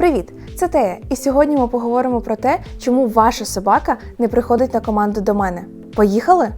Привіт! Це Тея, і сьогодні ми поговоримо про те, чому ваша собака не приходить на команду до мене. Поїхали?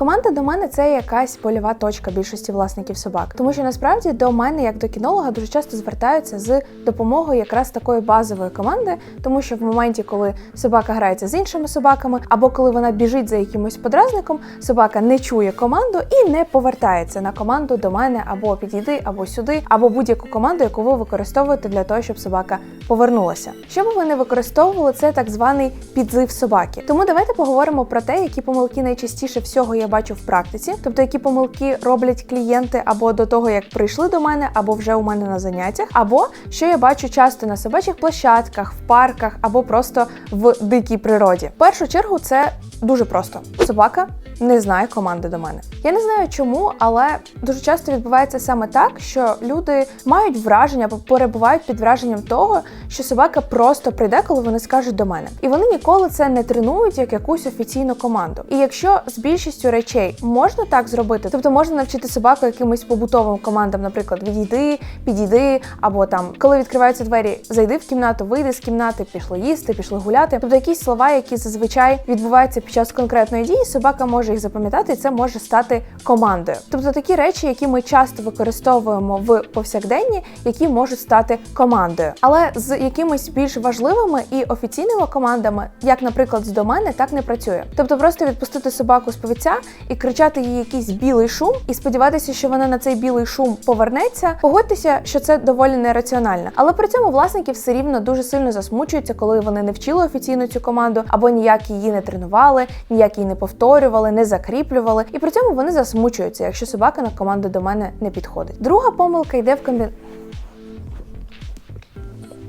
Команда до мене це якась польова точка більшості власників собак, тому що насправді до мене, як до кінолога, дуже часто звертаються з допомогою якраз такої базової команди, тому що в моменті, коли собака грається з іншими собаками, або коли вона біжить за якимось подразником, собака не чує команду і не повертається на команду до мене або підійди, або сюди, або будь-яку команду, яку ви використовуєте для того, щоб собака повернулася. Що би ви не використовували, це так званий підзив собаки. Тому давайте поговоримо про те, які помилки найчастіше всього я бачу в практиці, тобто які помилки роблять клієнти або до того, як прийшли до мене, або вже у мене на заняттях, або що я бачу часто на собачих площадках, в парках, або просто в дикій природі. В першу чергу це дуже просто. Собака не знає команди до мене. Я не знаю чому, але дуже часто відбувається саме так, що люди мають враження або перебувають під враженням того, що собака просто прийде, коли вони скажуть до мене. І вони ніколи це не тренують як якусь офіційну команду. І якщо з більшістю речей можна так зробити, тобто можна навчити собаку якимось побутовим командам, наприклад, відійди, підійди, або там, коли відкриваються двері, зайди в кімнату, вийди з кімнати, пішли їсти, пішли гуляти. Тобто якісь слова, які зазвичай відбуваються під час конкретної дії, собака може їх запам'ятати, і це може стати командою. Тобто такі речі, які ми часто використовуємо в повсякденні, які можуть стати командою, але з якимись більш важливими і офіційними командами, як, наприклад, з до мене, так не працює. Тобто, просто відпустити собаку з повіця і кричати їй якийсь білий шум, і сподіватися, що вона на цей білий шум повернеться. Погодьтеся, що це доволі нераціонально. Але при цьому власники все рівно дуже сильно засмучуються, коли вони не вчили офіційно цю команду, або ніяк її не тренували, ніяк її не повторювали, не закріплювали. І при цьому вони засмучуються, якщо собака на команду до мене не підходить. Друга помилка йде в комбі...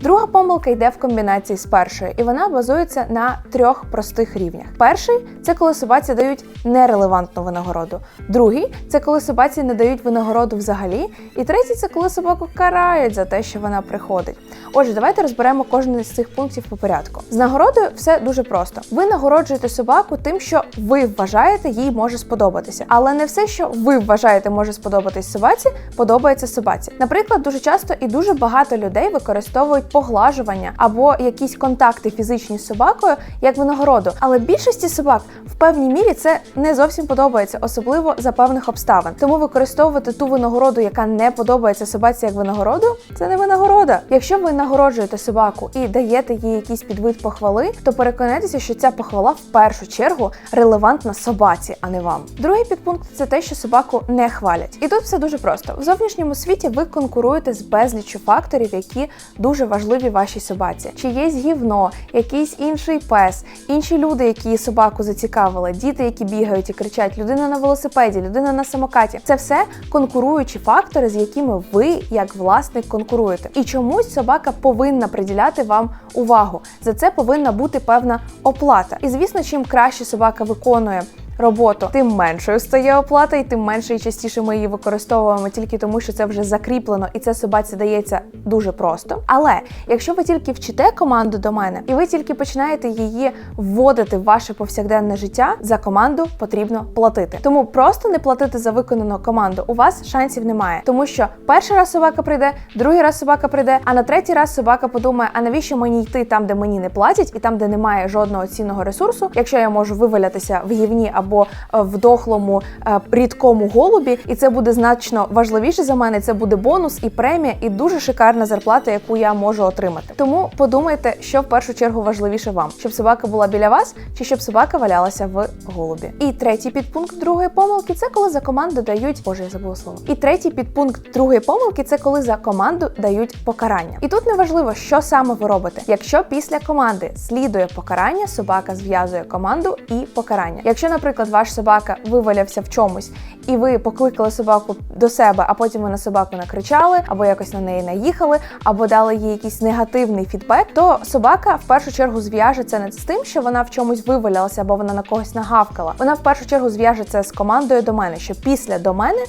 Друга помилка йде в комбінації з першою, і вона базується на трьох простих рівнях. Перший це коли собаці дають нерелевантну винагороду. Другий це коли собаці не дають винагороду взагалі. І третій це коли собаку карають за те, що вона приходить. Отже, давайте розберемо кожен із цих пунктів по порядку. З нагородою все дуже просто. Ви нагороджуєте собаку тим, що ви вважаєте, їй може сподобатися. Але не все, що ви вважаєте, може сподобатись собаці, подобається собаці. Наприклад, дуже часто і дуже багато людей використовують поглажування або якісь контакти фізичні з собакою як винагороду. Але більшості собак в певній мірі це не зовсім подобається, особливо за певних обставин. Тому використовувати ту винагороду, яка не подобається собаці як винагороду, це не винагорода. Якщо ви нагороджуєте собаку і даєте їй якийсь підвид похвали, то переконайтеся, що ця похвала в першу чергу релевантна собаці, а не вам. Другий підпункт це те, що собаку не хвалять. І тут все дуже просто. В зовнішньому світі ви конкуруєте з безліччю факторів, які дуже важливі вашій собаці. Чи є гівно, якийсь інший пес, інші люди, які собаку зацікавили, діти, які бігають і кричать, людина на велосипеді, людина на самокаті. Це все конкуруючі фактори, з якими ви, як власник, конкуруєте. І чомусь собака повинна приділяти вам увагу. За це повинна бути певна оплата. І звісно, чим краще собака виконує. Роботу тим меншою стає оплата, і тим менше і частіше ми її використовуємо тільки тому, що це вже закріплено, і це собаці дається дуже просто. Але якщо ви тільки вчите команду до мене, і ви тільки починаєте її вводити в ваше повсякденне життя, за команду потрібно платити. Тому просто не платити за виконану команду у вас шансів немає, тому що перший раз собака прийде, другий раз собака прийде, а на третій раз собака подумає: а навіщо мені йти там, де мені не платять, і там, де немає жодного цінного ресурсу, якщо я можу вивалятися в гівні або або в дохлому рідкому голубі, і це буде значно важливіше за мене. Це буде бонус і премія, і дуже шикарна зарплата, яку я можу отримати. Тому подумайте, що в першу чергу важливіше вам, щоб собака була біля вас, чи щоб собака валялася в голубі. І третій підпункт другої помилки це коли за команду дають. Боже, я забула слово. І третій підпункт другої помилки це коли за команду дають покарання. І тут не важливо, що саме ви робите. Якщо після команди слідує покарання, собака зв'язує команду і покарання. Якщо, наприклад, наприклад, ваш собака вивалявся в чомусь, і ви покликали собаку до себе, а потім ви на собаку накричали, або якось на неї наїхали, або дали їй якийсь негативний фідбек, то собака в першу чергу зв'яжеться не з тим, що вона в чомусь вивалялася, або вона на когось нагавкала. Вона в першу чергу зв'яжеться з командою до мене, що після до мене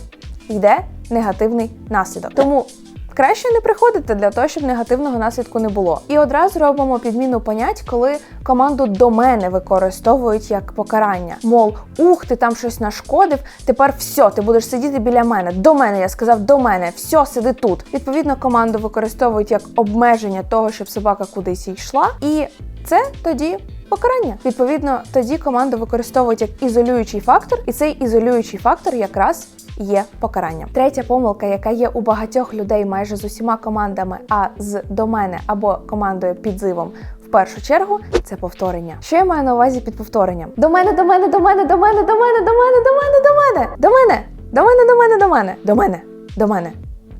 йде негативний наслідок. Тому Краще не приходити для того, щоб негативного наслідку не було. І одразу робимо підміну понять, коли команду до мене використовують як покарання. Мов, ух, ти там щось нашкодив, тепер все, ти будеш сидіти біля мене. До мене, я сказав, до мене, все, сиди тут. Відповідно, команду використовують як обмеження того, щоб собака кудись йшла, і це тоді. Покарання. Відповідно, тоді команду використовують як ізолюючий фактор, і цей ізолюючий фактор якраз є покаранням. Третя помилка, яка є у багатьох людей майже з усіма командами, а з до мене або командою підзивом. В першу чергу це повторення. Що я маю на увазі під повторенням? До мене, до мене, до мене, до мене, до мене, до мене, до мене, до мене, до мене, до мене, до мене, до мене, до мене, до мене.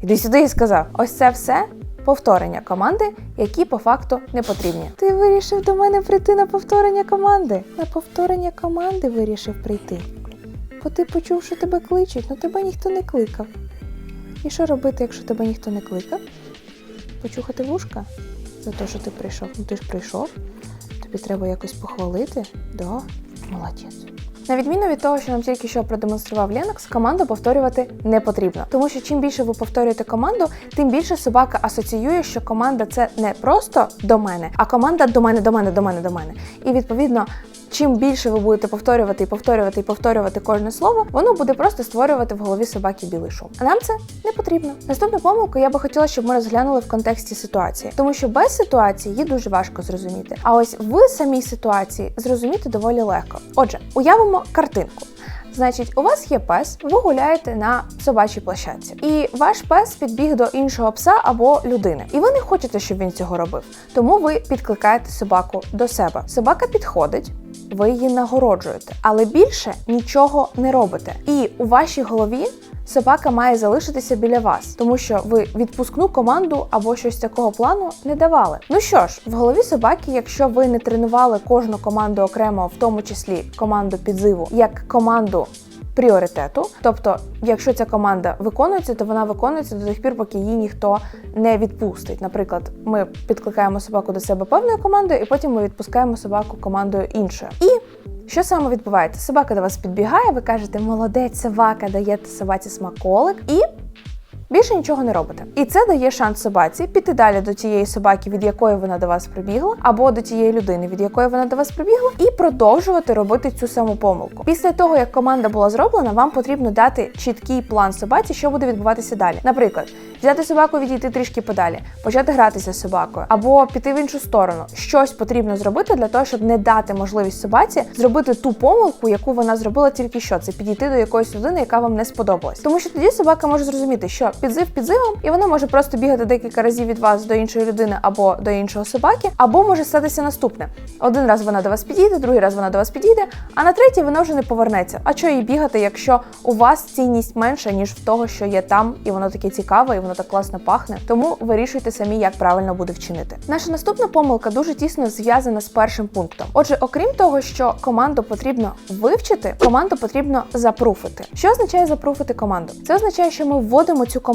Іди сюди і сказав. Ось це все повторення команди, які по факту не потрібні. Ти вирішив до мене прийти на повторення команди. На повторення команди вирішив прийти. Бо ти почув, що тебе кличуть, але тебе ніхто не кликав. І що робити, якщо тебе ніхто не кликав? Почухати вушка за те, що ти прийшов. Ну ти ж прийшов, тобі треба якось похвалити. Да, молодець. На відміну від того, що нам тільки що продемонстрував Linux, команду повторювати не потрібно. Тому що чим більше ви повторюєте команду, тим більше собака асоціює, що команда це не просто до мене, а команда до мене, до мене, до мене, до мене. І відповідно. Чим більше ви будете повторювати і повторювати і повторювати кожне слово, воно буде просто створювати в голові собаки білий шум. А нам це не потрібно. Наступну помилку я би хотіла, щоб ми розглянули в контексті ситуації, тому що без ситуації її дуже важко зрозуміти. А ось в самій ситуації зрозуміти доволі легко. Отже, уявимо картинку. Значить, у вас є пес, ви гуляєте на собачій площадці, і ваш пес підбіг до іншого пса або людини, і ви не хочете, щоб він цього робив. Тому ви підкликаєте собаку до себе. Собака підходить. Ви її нагороджуєте, але більше нічого не робите. І у вашій голові собака має залишитися біля вас, тому що ви відпускну команду або щось такого плану не давали. Ну що ж, в голові собаки, якщо ви не тренували кожну команду окремо, в тому числі команду підзиву, як команду. Пріоритету, тобто, якщо ця команда виконується, то вона виконується до тих пір, поки її ніхто не відпустить. Наприклад, ми підкликаємо собаку до себе певною командою, і потім ми відпускаємо собаку командою іншою. І що саме відбувається? Собака до вас підбігає, ви кажете, молодець, собака, даєте собаці смаколик і. Більше нічого не робите. І це дає шанс собаці піти далі до тієї собаки, від якої вона до вас прибігла, або до тієї людини, від якої вона до вас прибігла, і продовжувати робити цю саму помилку. Після того, як команда була зроблена, вам потрібно дати чіткий план собаці, що буде відбуватися далі. Наприклад, взяти собаку, відійти трішки подалі, почати гратися з собакою, або піти в іншу сторону. Щось потрібно зробити для того, щоб не дати можливість собаці зробити ту помилку, яку вона зробила тільки що. Це підійти до якоїсь людини, яка вам не сподобалась. Тому що тоді собака може зрозуміти, що підзив підзивом, і вона може просто бігати декілька разів від вас до іншої людини або до іншого собаки, або може статися наступне. Один раз вона до вас підійде, другий раз вона до вас підійде, а на третій вона вже не повернеться. А що їй бігати, якщо у вас цінність менша, ніж в того, що є там, і воно таке цікаве, і воно так класно пахне. Тому вирішуйте самі, як правильно буде вчинити. Наша наступна помилка дуже тісно зв'язана з першим пунктом. Отже, окрім того, що команду потрібно вивчити, команду потрібно запруфити. Що означає запруфити команду? Це означає, що ми вводимо цю команду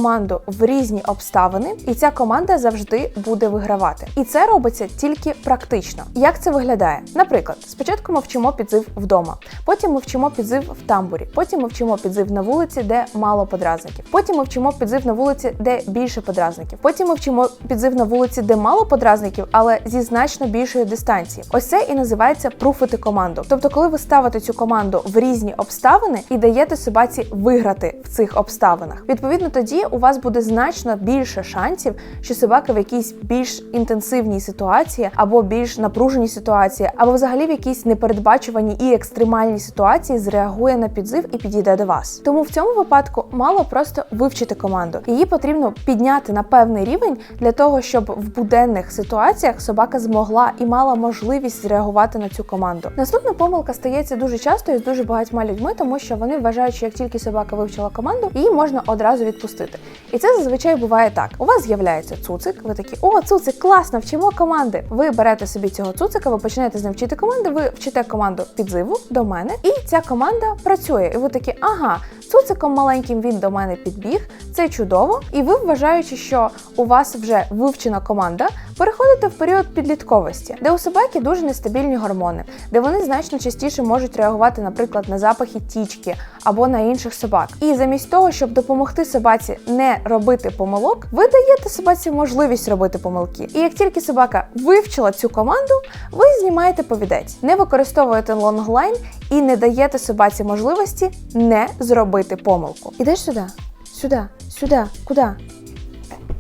в різні обставини, і ця команда завжди буде вигравати. І це робиться тільки практично. Як це виглядає? Наприклад, спочатку ми вчимо підзив вдома, потім ми вчимо підзив в тамбурі, потім ми вчимо підзив на вулиці, де мало подразників. Потім ми вчимо підзив на вулиці, де більше подразників. Потім ми вчимо підзив на вулиці, де мало подразників, але зі значно більшої дистанції. Ось це і називається пруфити команду. Тобто, коли ви ставите цю команду в різні обставини і даєте собаці виграти в цих обставинах. Відповідно, тоді у вас буде значно більше шансів, що собака в якійсь більш інтенсивній ситуації або більш напруженій ситуації, або взагалі в якійсь непередбачуваній і екстремальній ситуації зреагує на підзив і підійде до вас. Тому в цьому випадку мало просто вивчити команду. Її потрібно підняти на певний рівень для того, щоб в буденних ситуаціях собака змогла і мала можливість зреагувати на цю команду. Наступна помилка стається дуже часто і з дуже багатьма людьми, тому що вони вважають, що як тільки собака вивчила команду, її можна одразу відпустити. І це зазвичай буває так: у вас з'являється цуцик, ви такі, о, цуцик, класно, вчимо команди. Ви берете собі цього цуцика, ви починаєте з ним вчити команди, ви вчите команду підзиву до мене, і ця команда працює. І ви такі, ага, цуциком маленьким він до мене підбіг. Це чудово. І ви, вважаючи, що у вас вже вивчена команда, переходите в період підлітковості, де у собаки дуже нестабільні гормони, де вони значно частіше можуть реагувати, наприклад, на запахи тічки або на інших собак. І замість того, щоб допомогти собаці не робити помилок, ви даєте собаці можливість робити помилки. І як тільки собака вивчила цю команду, ви знімаєте повідець, не використовуєте лонглайн і не даєте собаці можливості не зробити помилку. Ідеш сюди, сюди, сюди, куди?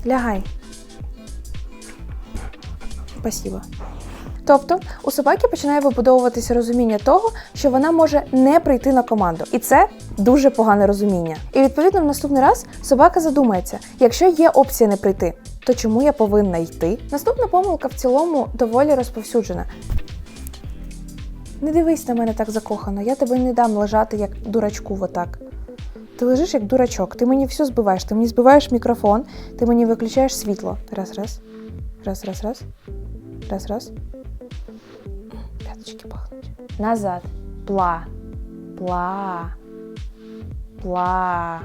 Лягай. Спасибо. Тобто у собаки починає вибудовуватися розуміння того, що вона може не прийти на команду, і це дуже погане розуміння. І відповідно в наступний раз собака задумається: якщо є опція не прийти, то чому я повинна йти? Наступна помилка в цілому доволі розповсюджена. Не дивись на мене так закохано, я тебе не дам лежати як дурачку отак. Ти лежиш як дурачок, ти мені все збиваєш, ти мені збиваєш мікрофон, ти мені виключаєш світло. Раз, раз. Раз, раз, раз. Раз, раз. Пяточки пахнуть. Назад. Пла. Пла. Пла.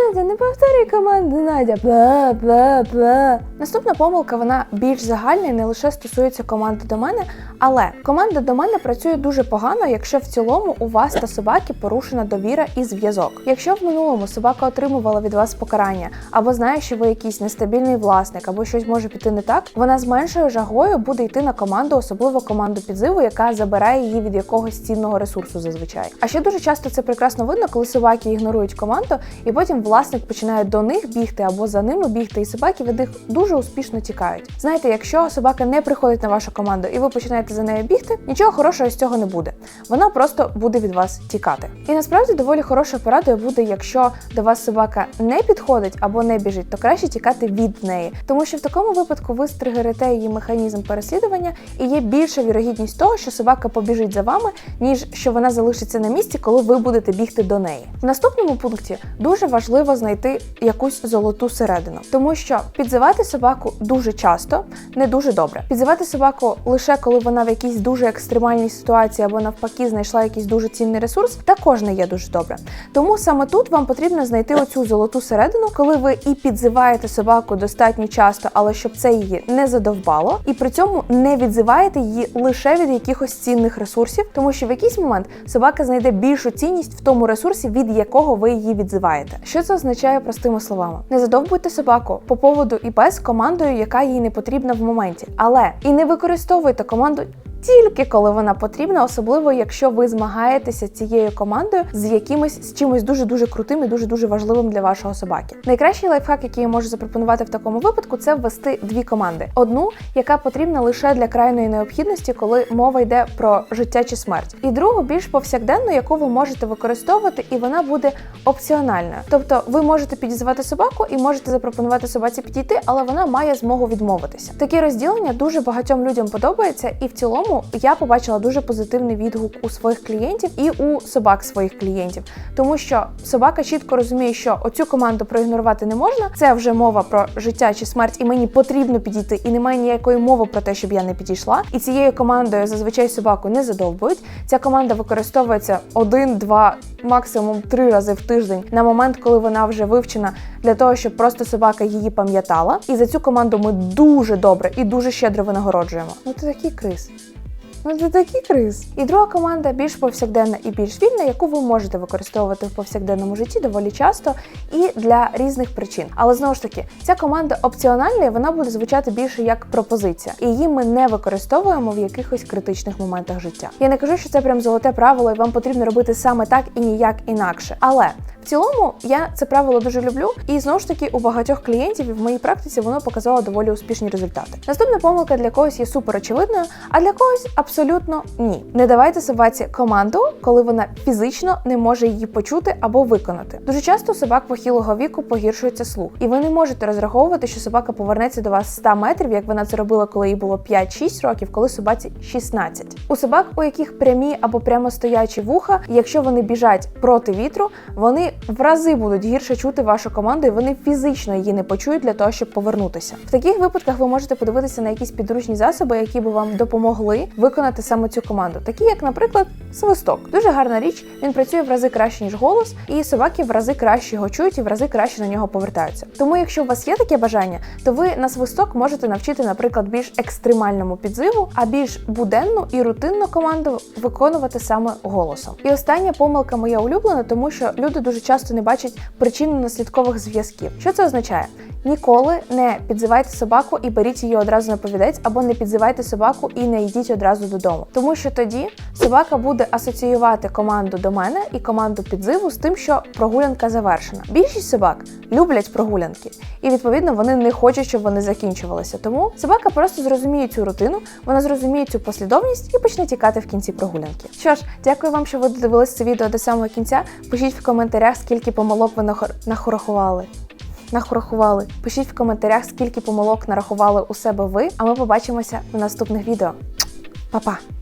Надя, не повторюй команду, Надя. Пла, пла, пла. Наступна помилка, вона більш загальна і не лише стосується команди до мене, але команда до мене працює дуже погано, якщо в цілому у вас та собаки порушена довіра і зв'язок. Якщо в минулому собака отримувала від вас покарання, або знає, що ви якийсь нестабільний власник, або щось може піти не так, вона з меншою жагою буде йти на команду, особливо команду підзиву, яка забирає її від якогось цінного ресурсу зазвичай. А ще дуже часто це прекрасно видно, коли собаки ігнорують команду, і потім власник починає до них бігти або за ними бігти, і собаки від них дуже успішно тікають. Знаєте, якщо собака не приходить на вашу команду і ви починаєте за нею бігти, нічого хорошого з цього не буде. Вона просто буде від вас тікати. І насправді доволі хорошою порадою буде, якщо до вас собака не підходить або не біжить, то краще тікати від неї, тому що в такому випадку ви стригерите її механізм переслідування, і є більша вірогідність того, що собака побіжить за вами, ніж що вона залишиться на місці, коли ви будете бігти до неї. В наступному пункті дуже важливо знайти якусь золоту середину, тому що підзивати собаку дуже часто не дуже добре. Підзивати собаку лише коли вона в якійсь дуже екстремальній ситуації або навпаки знайшла якийсь дуже цінний ресурс, також не є дуже добре. Тому саме тут вам потрібно знайти оцю золоту середину, коли ви і підзиваєте собаку достатньо часто, але щоб це її не задовбало, і при цьому не відзиваєте її лише від якихось цінних ресурсів, тому що в якийсь момент собака знайде більшу цінність в тому ресурсі, від якого ви її відзиваєте. Що це означає простими словами? Не задовбуйте собаку по поводу і без командою, яка їй не потрібна в моменті, але і не використовуйте команду. Тільки коли вона потрібна, особливо якщо ви змагаєтеся цією командою з якимось з чимось дуже дуже крутим і дуже дуже важливим для вашого собаки. Найкращий лайфхак, який я можу запропонувати в такому випадку, це ввести дві команди: одну, яка потрібна лише для крайної необхідності, коли мова йде про життя чи смерть, і другу більш повсякденну, яку ви можете використовувати, і вона буде опціональною. Тобто, ви можете підізвати собаку і можете запропонувати собаці підійти, але вона має змогу відмовитися. Таке розділення дуже багатьом людям подобається, і в цілому я побачила дуже позитивний відгук у своїх клієнтів і у собак своїх клієнтів, тому що собака чітко розуміє, що оцю команду проігнорувати не можна. Це вже мова про життя чи смерть, і мені потрібно підійти, і немає ніякої мови про те, щоб я не підійшла. І цією командою зазвичай собаку не задовбують. Ця команда використовується один, два, максимум три рази в тиждень на момент, коли вона вже вивчена для того, щоб просто собака її пам'ятала. І за цю команду ми дуже добре і дуже щедро винагороджуємо. Ну ти такий криз. Ну, це такий криз. І друга команда більш повсякденна і більш вільна, яку ви можете використовувати в повсякденному житті доволі часто і для різних причин. Але знову ж таки, ця команда опціональна, і вона буде звучати більше як пропозиція. І її ми не використовуємо в якихось критичних моментах життя. Я не кажу, що це прям золоте правило, і вам потрібно робити саме так і ніяк інакше. Але в цілому я це правило дуже люблю, і знову ж таки у багатьох клієнтів і в моїй практиці воно показало доволі успішні результати. Наступна помилка для когось є супер очевидною, а для когось абсолютно ні. Не давайте собаці команду, коли вона фізично не може її почути або виконати. Дуже часто собак похилого віку погіршується слух, і ви не можете розраховувати, що собака повернеться до вас 100 метрів, як вона це робила, коли їй було 5-6 років, коли собаці 16. У собак, у яких прямі або прямо стоячі вуха, якщо вони біжать проти вітру, вони в рази будуть гірше чути вашу команду, і вони фізично її не почують для того, щоб повернутися. В таких випадках ви можете подивитися на якісь підручні засоби, які би вам допомогли виконати саме цю команду, такі як, наприклад, свисток. Дуже гарна річ. Він працює в рази краще ніж голос, і собаки в рази краще його чують і в рази краще на нього повертаються. Тому, якщо у вас є таке бажання, то ви на свисток можете навчити, наприклад, більш екстремальному підзиву, а більш буденну і рутинну команду виконувати саме голосом. І остання помилка моя улюблена, тому що люди дуже часто не бачать причинно-наслідкових зв'язків. Що це означає? Ніколи не підзивайте собаку і беріть її одразу на повідець, або не підзивайте собаку і не йдіть одразу додому. Тому що тоді собака буде асоціювати команду до мене і команду підзиву з тим, що прогулянка завершена. Більшість собак люблять прогулянки, і відповідно вони не хочуть, щоб вони закінчувалися. Тому собака просто зрозуміє цю рутину, вона зрозуміє цю послідовність і почне тікати в кінці прогулянки. Що ж, дякую вам, що ви додивились це відео до самого кінця. Пишіть в коментарях, скільки помилок ви нахор- нахорахували. Нахорахували. Пишіть в коментарях, скільки помилок нарахували у себе ви, а ми побачимося в наступних відео. Па-па!